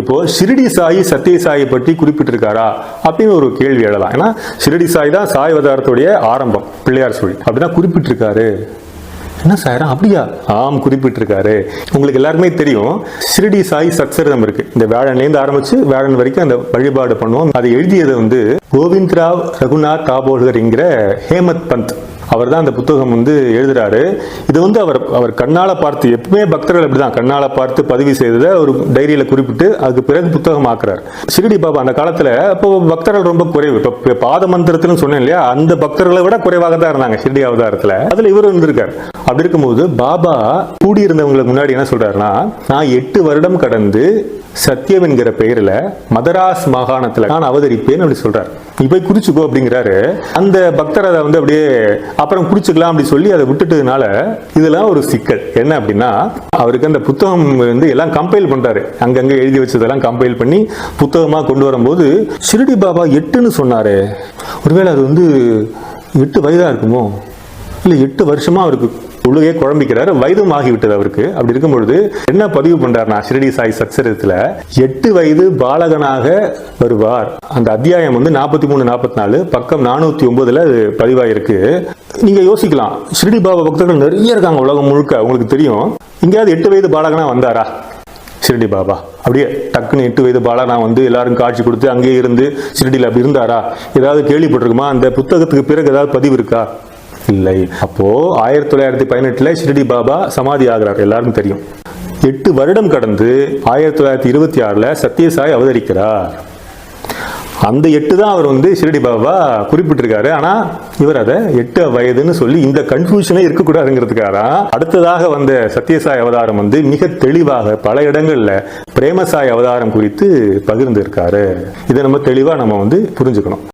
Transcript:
இப்போ ஷிரடி சாயி சத்திய சாயை பற்றி குறிப்பிட்டிருக்காரா? அப்படின்னு ஒரு கேள்வி எழலாம் ஏன்னா ஷிரடி சாய் தான் சாய் அவதாரத்துடைய ஆரம்பம் பிள்ளையார் சொல்லி அப்படிதான் குறிப்பிட்டிருக்காரு. என்ன சார் அப்படியா? ஆம் குறிப்பிட்டிருக்காரு. உங்களுக்கு எல்லாருமே தெரியும் ஷிரடி சாய் சத்சரிதம் இருக்கு. இந்த வேழன்லேருந்து ஆரம்பிச்சு வேழன் வரைக்கும் அந்த வழிபாடு பண்ணுவோம். அதை எழுதியது வந்து கோவிந்த்ராவ் ரகுநாத் தாபோல்கர் என்கிற ஹேமத் பந்த். அவர் தான் அந்த புத்தகம் வந்து எழுதுறாரு. இது வந்து அவர் அவர் கண்ணால பார்த்து எப்பவுமே பக்தர்கள் அப்படிதான். கண்ணால பார்த்து பதிவு செய்ததை ஒரு டைரியில குறிப்பிட்டு அதுக்கு பிறகு புத்தகம் ஆக்குறார். ஷிரடி பாபா அந்த காலத்துல அப்போ பக்தர்கள் ரொம்ப குறைவு. இப்போ பாத மந்திரத்திலும் சொன்னேன் இல்லையா? அந்த பக்தர்களை விட குறைவாக தான் இருந்தாங்க ஷிரடி அவதாரத்துல. அதுல இவர் இருந்திருக்கார். அப்படி இருக்கும்போது பாபா கூடியிருந்தவங்களுக்கு முன்னாடி என்ன சொல்றாருன்னா நான் எட்டு வருடம் கடந்து சத்தியம் என்கிற பெயரில் மதராஸ் மாகாணத்தில் நான் அவதரிப்பேன் அப்படி சொல்றாரு. நீ போய் குறிச்சுக்கோ அப்படிங்கிறாரு. அந்த பக்தர் அதை வந்து அப்படியே அப்புறம் குறிச்சுக்கலாம் அப்படி சொல்லி அதை விட்டுட்டதுனால இதெல்லாம் ஒரு சிக்கல். என்ன அப்படின்னா அவருக்கு அந்த புத்தகம் வந்து எல்லாம் கம்பைல் பண்றாரு. அங்கங்க எழுதி வச்சதெல்லாம் கம்பைல் பண்ணி புத்தகமாக கொண்டு வரும்போது ஷிரடி பாபா எட்டுன்னு சொன்னாரு. ஒருவேளை அது வந்து எட்டு வயதாக இருக்குமோ? இல்லை எட்டு வருஷமா அவருக்கு உள்ளுகே குழம்பிக்கிறாரு. வயதும் ஆகிவிட்டது அவருக்கு. அப்படி இருக்கும் பொழுது என்ன பதிவு பண்றாருனா ஷிரடி சாய் சச்சரித்துல எட்டு வயது பாலகனாக வருவார். அந்த அத்தியாயம் வந்து நாற்பத்தி மூணு நாற்பத்தி நாலு பக்கம் நானூத்தி ஒன்பதுல அது பதிவாயிருக்கு. நீங்க யோசிக்கலாம். ஷிரடி பாபா பக்தர்கள் நிறைய இருக்காங்க உலகம் முழுக்க. உங்களுக்கு தெரியும். எங்கேயாவது எட்டு வயது பாலகனா வந்தாரா? ஷிரடி பாபா. அப்படியே டக்குன்னு எட்டு வயது பாலா நான் வந்து எல்லாரும் காட்சி கொடுத்து அங்கேயே இருந்து ஷிரடியில் அப்படி இருந்தாரா? ஏதாவது கேள்விப்பட்டிருக்குமா? அந்த புத்தகத்துக்கு பிறகு ஏதாவது பதிவு இருக்கா? இல்லை. அப்போ ஆயிரத்தி தொள்ளாயிரத்தி பதினெட்டுல ஷிரடி பாபா சமாதி ஆகிறார். எல்லாருக்கும் தெரியும். எட்டு வருடம் கடந்து ஆயிரத்தி தொள்ளாயிரத்தி இருபத்தி ஆறுல சத்யசாய் அவதரிக்கிறார். அந்த எட்டு தான் அவர் வந்து ஷிரடி பாபா குறிப்பிட்டிருக்காரு. ஆனா இவர் அதை எட்டு வயதுன்னு சொல்லி இந்த கன்ஃபியூஷனே இருக்கக்கூடாதுங்கிறதுக்காக அடுத்ததாக வந்த சத்யசாய் அவதாரம் வந்து மிக தெளிவாக பல இடங்கள்ல பிரேமசாய் அவதாரம் குறித்து பகிர்ந்து இருக்காரு இதை நம்ம தெளிவா நம்ம வந்து புரிஞ்சுக்கணும்.